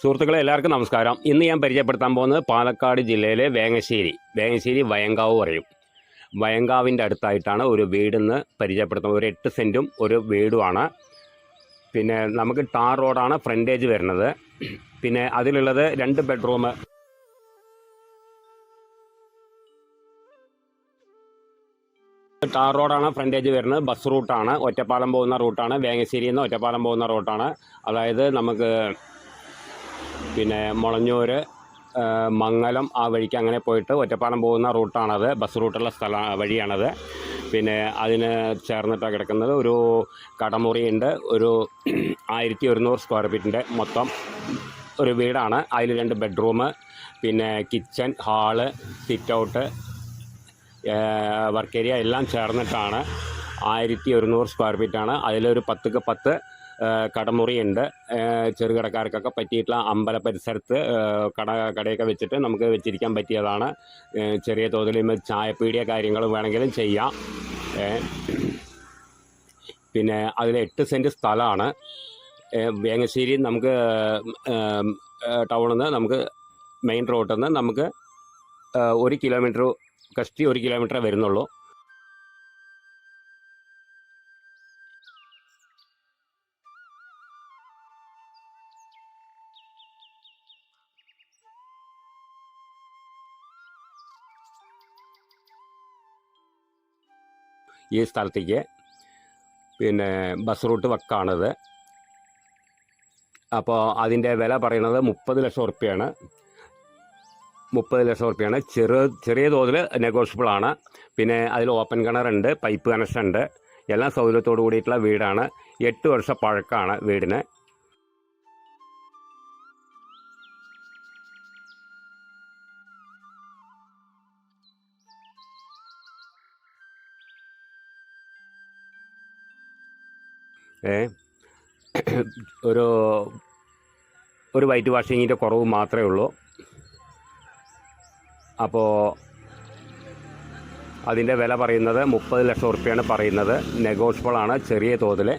സുഹൃത്തുക്കളെ എല്ലാവർക്കും നമസ്കാരം. ഇന്ന് ഞാൻ പരിചയപ്പെടുത്താൻ പോകുന്നത് പാലക്കാട് ജില്ലയിലെ വേങ്ങശ്ശേരി വേങ്ങശ്ശേരി വയങ്കാവ് പറയും. വയങ്കാവിന്റെ അടുത്തായിട്ടാണ് ഒരു വീടെന്ന് പരിചയപ്പെടുത്തുന്നത്. ഒരു എട്ട് സെന്റും ഒരു വീടുമാണ്. പിന്നെ നമുക്ക് ടാർ റോഡാണ് ഫ്രണ്ടേജ് വരുന്നത്. പിന്നെ അതിലുള്ളത് രണ്ട് ബെഡ്റൂം. ടാർ റോഡാണ് ഫ്രണ്ടേജ് വരുന്നത്. ബസ് റൂട്ടാണ്. ഒറ്റപ്പാലം പോകുന്ന റൂട്ടാണ്. വേങ്ങശ്ശേരിയിൽ നിന്ന് ഒറ്റപ്പാലം പോകുന്ന റൂട്ടാണ്. അതായത് നമുക്ക് പിന്നെ മുളഞ്ഞൂർ മംഗലം ആ വഴിക്ക് അങ്ങനെ പോയിട്ട് ഒറ്റപ്പാലം പോകുന്ന റൂട്ടാണത്. ബസ് റൂട്ടുള്ള സ്ഥല വഴിയാണത്. പിന്നെ അതിന് ചേർന്നിട്ടാണ് കിടക്കുന്നത് ഒരു കടമുറിയുണ്ട്. ഒരു ആയിരത്തി ഒരുന്നൂറ് സ്ക്വയർ ഫീറ്റിന്റെ മൊത്തം ഒരു വീടാണ്. അതിൽ രണ്ട് ബെഡ്റൂം പിന്നെ kitchen hall sit out work area എല്ലാം ചേർന്നിട്ടാണ് ആയിരത്തി ഒരുന്നൂറ് സ്ക്വയർ ഫീറ്റാണ് അതിലൊരു പത്തുക്ക് പത്ത് കടമുറിയുണ്ട്. ചെറുകിടക്കാർക്കൊക്കെ പറ്റിയിട്ടുള്ള അമ്പല പരിസരത്ത് കട കടയൊക്കെ വെച്ചിട്ട് നമുക്ക് വെച്ചിരിക്കാൻ പറ്റിയതാണ്. ചെറിയ തോതിൽ ചായപ്പീടിയ കാര്യങ്ങൾ വേണമെങ്കിലും ചെയ്യാം. പിന്നെ അതിൽ എട്ട് സെന്റ് സ്ഥലമാണ്. വേങ്ങശ്ശേരി നമുക്ക് ടൗണിൽ നിന്ന് നമുക്ക് മെയിൻ റോഡിൽ നിന്ന് നമുക്ക് ഒരു കിലോമീറ്റർ കഷ്ടി ഒരു കിലോമീറ്റർ വരുന്നുള്ളൂ. ഈ സ്ഥലത്തേക്ക്. പിന്നെ ബസ് റൂട്ട് വെക്കാണത്. അപ്പോൾ അതിന്റെ വില പറയുന്നത് മുപ്പത് ലക്ഷം ഉറുപ്പ്യാണ്. മുപ്പത് ലക്ഷം ഉറുപ്പ്യാണ്. ചെറു ചെറിയ തോതിൽ നെഗോഷ്യബിൾ ആണ്. പിന്നെ അതിൽ ഓപ്പൺ കിണറുണ്ട് പൈപ്പ് കണക്ഷൻ ഉണ്ട്. എല്ലാ സൗകര്യത്തോടു കൂടിയിട്ടുള്ള വീടാണ്. എട്ട് വർഷം പഴക്കമാണ് വീടിന്. ഒരു ഒരു വൈറ്റ് വാഷിങ്ങിന്റെ കുറവ് മാത്രമേ ഉള്ളൂ. അപ്പോൾ അതിന്റെ വില പറയുന്നത് മുപ്പത് ലക്ഷം റുപ്യാണ് പറയുന്നത്. നെഗോഷ്യബിൾ ആണ് ചെറിയ തോതിൽ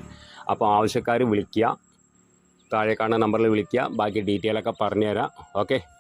അപ്പോൾ ആവശ്യക്കാർ വിളിക്കുക. താഴെ കാണുന്ന നമ്പറിൽ വിളിക്കുക. ബാക്കി ഡീറ്റെയിലൊക്കെ പറഞ്ഞുതരാം. ഓക്കെ?